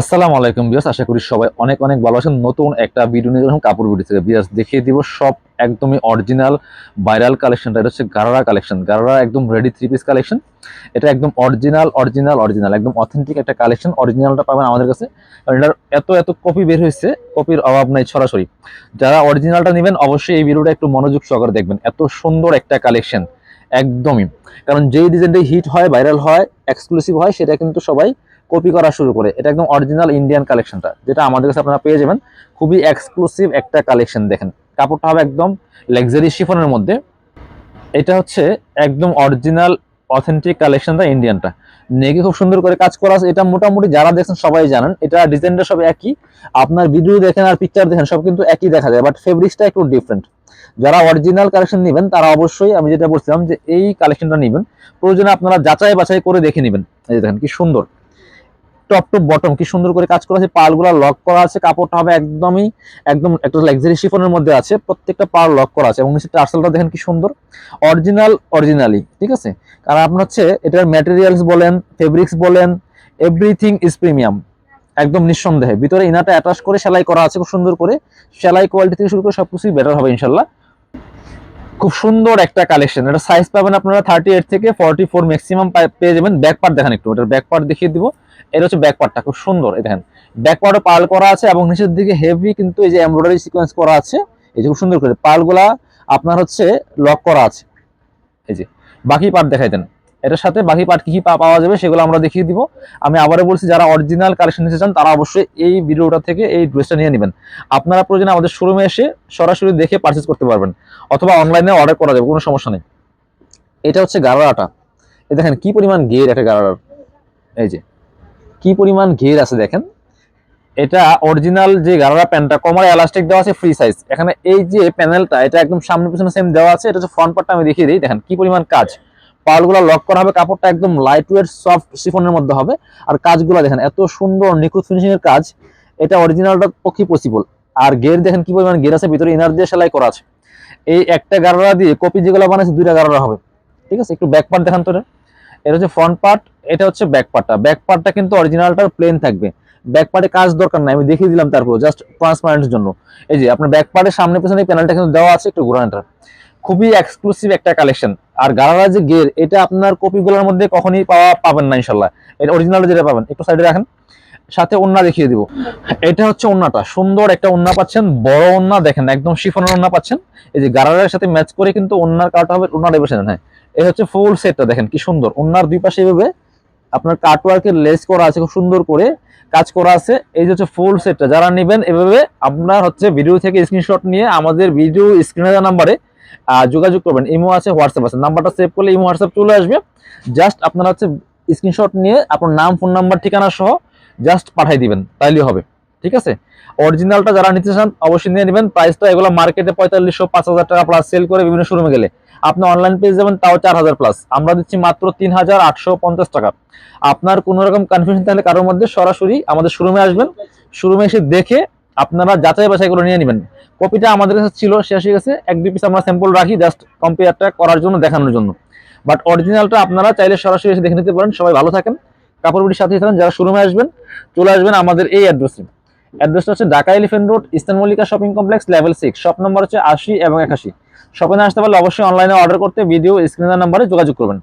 আসসালামু আলাইকুম বিয়াস আশা করি সবাই অনেক অনেক ভালো আছেন। নতুন একটা ভিডিও নিয়ে এলাম কাপড় ভিডিও থেকে। বিয়াস দেখিয়ে দিব সব একদমই অরিজিনাল ভাইরাল কালেকশনটা এটা হচ্ছে গারারা কালেকশন গারারা একদম রেডি থ্রি পিস কালেকশন এটা একদম অরিজিনাল অরিজিনাল অরিজিনাল একদম অথেন্টিক একটা কালেকশন অরিজিনালটা পাবেন আমাদের কাছে। কারণ এটার এত এত কপি বের হয়েছে কপির অভাব নাই, সরাসরি। যারা অরিজিনালটা নেবেন, অবশ্যই এই ভিডিওটা একটু মনোযোগ সহকারে দেখবেন। এত সুন্দর একটা কালেকশন একদমই। কারণ যেই ডিজাইনটাই হিট হয় ভাইরাল হয় এক্সক্লুসিভ হয়, সেটা কিন্তু সবাই কপি করা শুরু করে। এটা একদম অরিজিনাল ইন্ডিয়ান কালেকশনটা যেটা আমাদের কাছে আপনারা পেয়ে যাবেন। খুবই এক্সক্লুসিভ একটা কালেকশন দেখেন। কাপড়টা হবে একদম লাক্সারি শিফনের মধ্যে। এটা হচ্ছে একদম অরিজিনাল অথেন্টিক কালেকশনটা ইন্ডিয়ানটা নেগে খুব সুন্দর করে কাজ করা আছে। এটা মোটামুটি যারা দেখছেন সবাই জানেন। এটা ডিজাইনটা সব একই। আপনার ভিডিও দেখেন আর পিকচার দেখেন, সব কিন্তু একই দেখা যায়। বাট ফেব্রিক্সটা একটু ডিফারেন্ট যারা অরিজিনাল কালেকশন নেবেন, তারা অবশ্যই আমি যেটা বলছিলাম যে এই কালেকশনটা নেবেন। প্রয়োজনে আপনারা যাচাই বাছাই করে দেখে নেবেন। এই দেখেন কি সুন্দর। টপ টু বটম, কি সুন্দর করে কাজ করা আছে পালগুলো লক করা আছে, কাপড়টা হবে একদমই, একদম একটা লাক্সারি শিফনের মধ্যে আছে, প্রত্যেকটা পাল লক করা আছে, এবং নিচের টার্সেলটা দেখেন কি সুন্দর অরিজিনাল অরিজিনালি ঠিক আছে? কারণ আপনার হচ্ছে এটার ম্যাটেরিয়ালস বলেন ফেব্রিক্স বলেন এভরিথিং ইজ প্রিমিয়াম একদম নিঃসন্দেহে। ভিতরে ইনাটা অ্যাটাচ করে সেলাই করা আছে, খুব সুন্দর করে, সেলাই কোয়ালিটি থেকে শুরু করে সবকিছুই বেটার হবে ইনশাল্লাহ। খুব সুন্দর একটা কালেকশন এটা সাইজ পাবেন আপনারা থার্টি এইট থেকে ফর্টি ফোর ম্যাক্সিমাম পেয়ে যাবেন। ব্যাক পার্ট দেখেন একটু। এটার ব্যাক পার্ট দেখিয়ে দিব। এটা হচ্ছে ব্যাক পার্টটা খুব সুন্দর। দেখেন। ব্যাক পার্টও পাল করা আছে এবং নিচের দিকে হেভি কিন্তু এই যে এমব্রয়ডারি সিকোয়েন্স করা আছে, এই যে খুব সুন্দর করে। পালগুলা আপনার হচ্ছে লক করা আছে। এই যে। বাকি পার্ট দেখাই দেন। এটার সাথে বাকি পার্ট কি কি পাওয়া যাবে সেগুলো আমরা দেখিয়ে দিব। আমি আবারও বলছি, যারা অরিজিনাল কালেকশন নিতে চান, তারা অবশ্যই এই ভিডিওটা থেকে এই ড্রেসটা নিয়ে নেবেন। আপনারা প্রয়োজনে আমাদের শোরুমে এসে সরাসরি দেখে পারচেস করতে পারবেন, অথবা অনলাইনে অর্ডার করা যাবে, কোনো সমস্যা নেই। এটা হচ্ছে গারারাটা এই দেখেন কি পরিমাণ ঘের একটা গারারার এই যে, কি পরিমাণ ঘের আছে দেখেন। এটা অরিজিনাল যে গারারা প্যান্টটা কমার এলাস্টিক দেওয়া আছে ফ্রি সাইজ এখানে এই যে প্যানেলটা এটা একদম সামনে পিছনে সেম দেওয়া আছে, এটা হচ্ছে ফ্রন্ট পার্টটা আমি দেখিয়ে দিই। দেখেন কি পরিমাণ কাজ। পালগুলো লক করা হবে, কাপড়টা একদম লাইট ওয়েট সফট শিফনের মধ্যে হবে। আর কাজগুলো দেখেন, এত সুন্দর, নিখুঁত ফিনিশিং এর কাজ, এটা অরিজিনালটা পক্ষে পসিবল আর গের দেখেন কি পরিমাণ গের আছে, ভিতরে ইনার দিয়ে সেলাই করা আছে। এই একটা গারারা দিয়ে কপি যেগুলো বানাইছে, দুইটা গারারা হবে। ঠিক আছে? একটু ব্যাক পার্ট দেখান তো এটা। এটা হচ্ছে ফ্রন্ট পার্ট এটা হচ্ছে ব্যাক পার্টটা ব্যাক পার্টটা কিন্তু অরিজিনালটার প্লেন থাকবে। ব্যাক পার্টে কাজ দরকার নাই, আমি দেখিয়ে দিলাম তারপর জাস্ট ট্রান্সপারেন্টের জন্য। এই যে, আপনার ব্যাক পার্টের সামনে পেছনে প্যানেলটা কিন্তু দেওয়া আছে, একটু ঘোরানোটা খুবই এক্সক্লুসিভ একটা কালেকশন আর গারারা যে গের এটা আপনার কপিগুলোর মধ্যে কখনই পাওয়া পাবেন না ইনশাল্লাহ। এটা অরিজিনাল যেটা পাবেন, একটু সাইডে রাখেন। সাথে ওন্না দেখিয়ে দিব। এটা হচ্ছে ওন্নাটা সুন্দর একটা ওন্না পাচ্ছেন, বড় ওন্না দেখেন, একদম শিফনের ওন্না পাচ্ছেন। এই যে গারারের সাথে ম্যাচ করে কিন্তু ওন্নার কাটা হবে ওন্নাটা বসে হ্যাঁ। এই হচ্ছে ফুল সেটটা দেখেন, কি সুন্দর। ওন্নার দুই পাশে এভাবে আপনার কাটওয়ার্কের লেস করা আছে, খুব সুন্দর করে কাজ করা আছে। এই যে হচ্ছে ফুল সেটটা যারা নেবেন এভাবে আপনার হচ্ছে ভিডিও থেকে স্ক্রিনশট নিয়ে আমাদের ভিডিও স্ক্রিনে নাম্বারে যোগাযোগ করবেন। ইমো আছে, হোয়াটসঅ্যাপ আছে। নাম্বারটা সেভ করলে ইমো, হোয়াটসঅ্যাপ চলে আসবে। জাস্ট আপনারা হচ্ছে স্ক্রিনশট নিয়ে আপনার নাম ফোন নাম্বার ঠিকানা সহ জাস্ট পাঠিয়ে দিবেন। তাইলেই হবে। ঠিক আছে? অরিজিনালটা যারা নিতে চান, অবশ্যই নিয়ে নেবেন। প্রাইসটা এগুলো মার্কেটে পঁয়তাল্লিশশো, পাঁচ হাজার টাকা প্লাস সেল করে বিভিন্ন শোরুমে গেলে। আপনি অনলাইন পেয়ে যাবেন, তাও চার হাজার প্লাস আমরা দিচ্ছি মাত্র তিন হাজার আটশো পঞ্চাশ টাকা। আপনার কোনো রকম কনফিউশন থাকলে কারোর মধ্যে সরাসরি আমাদের শোরুমে আসবেন। শোরুমে এসে দেখে আপনারা যাচাই বাছাই করে নিয়ে নেবেন। কপিটা আমাদের কাছে ছিল, শেষ হয়ে গেছে। এক দুই পিস আমরা স্যাম্পল রাখি জাস্ট কম্পেয়ারটা করার জন্য, দেখানোর জন্য। বাট অরিজিনালটা আপনারা চাইলে সরাসরি এসে দেখে নিতে পারেন। সবাই ভালো থাকেন। কাপড়গুলির সাথে থাকেন। যারা শোরুমে আসবেন, চলে আসবেন আমাদের এই অ্যাড্রেসে অ্যাড্রেসটা হচ্ছে Dhaka elephant road eastern Mallika shopping complex level six shop number হচ্ছে আশি এবং একাশি। শপে না আসতে পারলে অবশ্যই অনলাইনে অর্ডার করতে ভিডিও স্ক্রিনার নাম্বারে যোগাযোগ করবেন।